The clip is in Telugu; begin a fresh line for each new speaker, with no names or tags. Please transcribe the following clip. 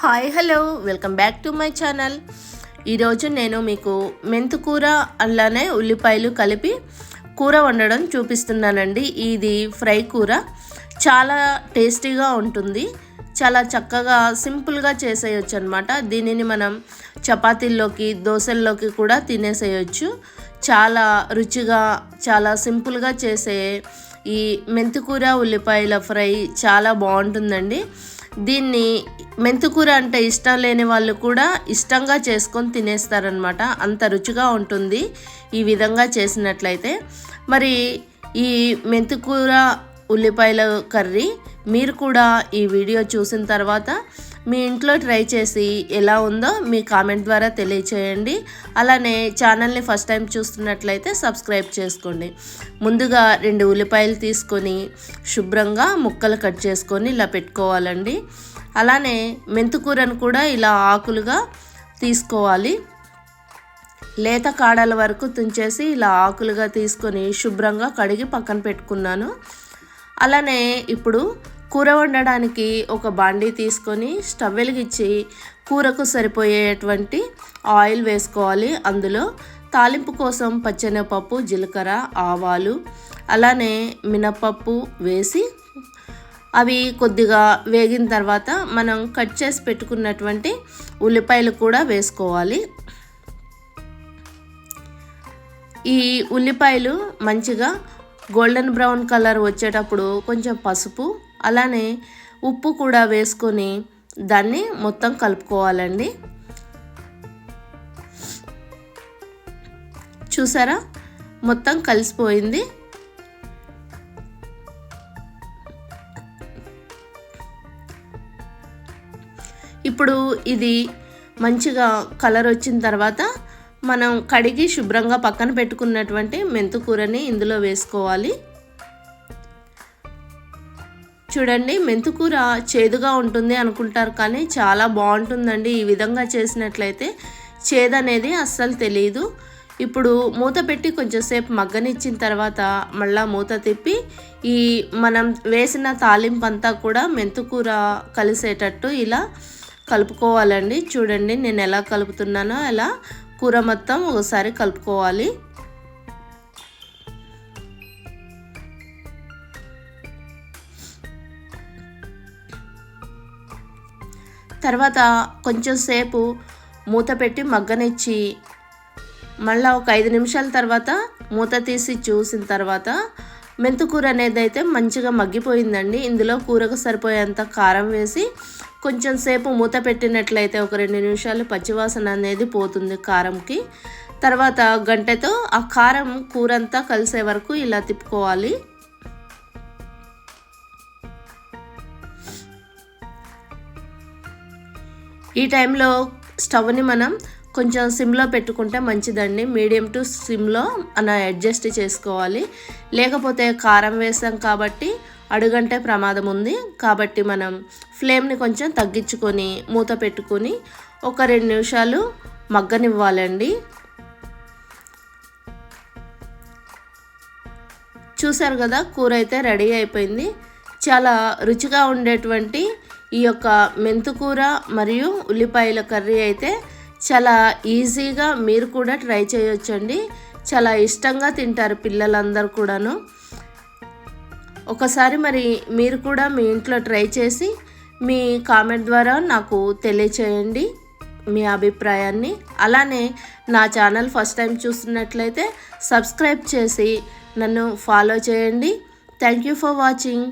Hi hello welcome back to my channel. ఈరోజు నేను మీకు మెంతుకూర అలానే ఉల్లిపాయలు కలిపి కూర వండడం చూపిస్తున్నానండి. ఇది ఫ్రై కూర. చాలా టేస్టీగా ఉంటుంది. చాలా చక్కగా సింపుల్గా చేసేయచ్చు అనమాట దీనిని మనం చపాతీల్లోకి దోశల్లోకి కూడా తినేసేయచ్చు. చాలా రుచిగా చాలా సింపుల్గా చేసే ఈ మెంతికూర ఉల్లిపాయల ఫ్రై చాలా బాగుంటుందండి. దీన్ని మెంతికూర అంటే ఇష్టం లేని వాళ్ళు కూడా ఇష్టంగా చేసుకొని తినేస్తారనమాట అంత రుచిగా ఉంటుంది ఈ విధంగా చేసినట్లయితే. మరి ఈ మెంతికూర ఉల్లిపాయల కర్రీ మీరు కూడా ఈ వీడియో చూసిన తర్వాత మీ ఇంట్లో ట్రై చేసి ఎలా ఉందో మీ కామెంట్ ద్వారా తెలియచేయండి. అలానే ఛానల్ని ఫస్ట్ టైం చూస్తున్నట్లయితే సబ్స్క్రైబ్ చేసుకోండి. ముందుగా రెండు ఉల్లిపాయలు తీసుకొని శుభ్రంగా ముక్కలు కట్ చేసుకొని ఇలా పెట్టుకోవాలండి. అలానే మెంతుకూరను కూడా ఇలా ఆకులుగా తీసుకోవాలి. లేత కాడల వరకు తుంచేసి ఇలా ఆకులుగా తీసుకొని శుభ్రంగా కడిగి పక్కన పెట్టుకున్నాను. అలానే ఇప్పుడు కూర వండడానికి ఒక బాండీ తీసుకొని స్టవ్ వెలిగించి కూరకు సరిపోయేటువంటి ఆయిల్ వేసుకోవాలి. అందులో తాలింపు కోసం పచ్చెనపప్పు జీలకర్ర ఆవాలు అలానే మినపప్పు వేసి అవి కొద్దిగా వేగిన తర్వాత మనం కట్ చేసి పెట్టుకున్నటువంటి ఉల్లిపాయలు కూడా వేసుకోవాలి. ఈ ఉల్లిపాయలు మంచిగా గోల్డెన్ బ్రౌన్ కలర్ వచ్చేటప్పుడు కొంచెం పసుపు అలానే ఉప్పు కూడా వేసుకొని దాన్ని మొత్తం కలుపుకోవాలండి. చూసారా? మొత్తం కలిసిపోయింది. ఇప్పుడు ఇది మంచిగా కలర్ వచ్చిన తర్వాత మనం కడిగి శుభ్రంగా పక్కన పెట్టుకున్నటువంటి మెంతుకూరని ఇందులో వేసుకోవాలి. చూడండి మెంతుకూర చేదుగా ఉంటుంది అనుకుంటారు కానీ చాలా బాగుంటుందండి. ఈ విధంగా చేసినట్లయితే చేదు అనేది అస్సలు తెలియదు ఇప్పుడు మూత పెట్టి కొంచెంసేపు మగ్గనిచ్చిన తర్వాత మళ్ళీ మూత తిప్పి ఈ మనం వేసిన తాలింపు అంతా కూడా మెంతుకూర కలిసేటట్టు ఇలా కలుపుకోవాలండి. చూడండి నేను ఎలా కలుపుతున్నానో అలా కూర మొత్తం ఒకసారి కలుపుకోవాలి. తర్వాత కొంచెం సేపు మూత పెట్టి మగ్గనిచ్చి మళ్ళీ ఒక ఐదు నిమిషాల తర్వాత మూత తీసి చూసిన తర్వాత మెంతుకూర అనేది అయితే మంచిగా మగ్గిపోయిందండి. ఇందులో కూరకు సరిపోయేంత కారం వేసి కొంచెం సేపు మూత పెట్టినట్లయితే ఒక రెండు నిమిషాలు పచ్చివాసన అనేది పోతుంది కారంకి. తర్వాత గంటతో ఆ కారం కూర అంతా కలిసే వరకు ఇలా తిప్పుకోవాలి. ఈ టైంలో స్టవ్ని మనం కొంచెం సిమ్లో పెట్టుకుంటే మంచిదండి. మీడియం టు సిమ్లో అలా అడ్జస్ట్ చేసుకోవాలి. లేకపోతే కారం వేసాం కాబట్టి అడుగంటే ప్రమాదం ఉంది. కాబట్టి మనం ఫ్లేమ్ని కొంచెం తగ్గించుకొని మూత పెట్టుకొని ఒక రెండు నిమిషాలు మగ్గనివ్వాలండి. చూసారు కదా కూర అయితే రెడీ అయిపోయింది. చాలా రుచిగా ఉండేటువంటి ఈ యొక్క మెంతుకూర మరియు ఉల్లిపాయల కర్రీ అయితే చాలా ఈజీగా మీరు కూడా ట్రై చేయొచ్చండి. చాలా ఇష్టంగా తింటారు పిల్లలందరూ కూడాను. ఒకసారి మరి మీరు కూడా మీ ఇంట్లో ట్రై చేసి మీ కామెంట్ ద్వారా నాకు తెలియచేయండి మీ అభిప్రాయాన్ని. అలానే నా ఛానల్ ఫస్ట్ టైం చూస్తున్నట్లయితే సబ్స్క్రైబ్ చేసి నన్ను ఫాలో చేయండి. Thank you for watching.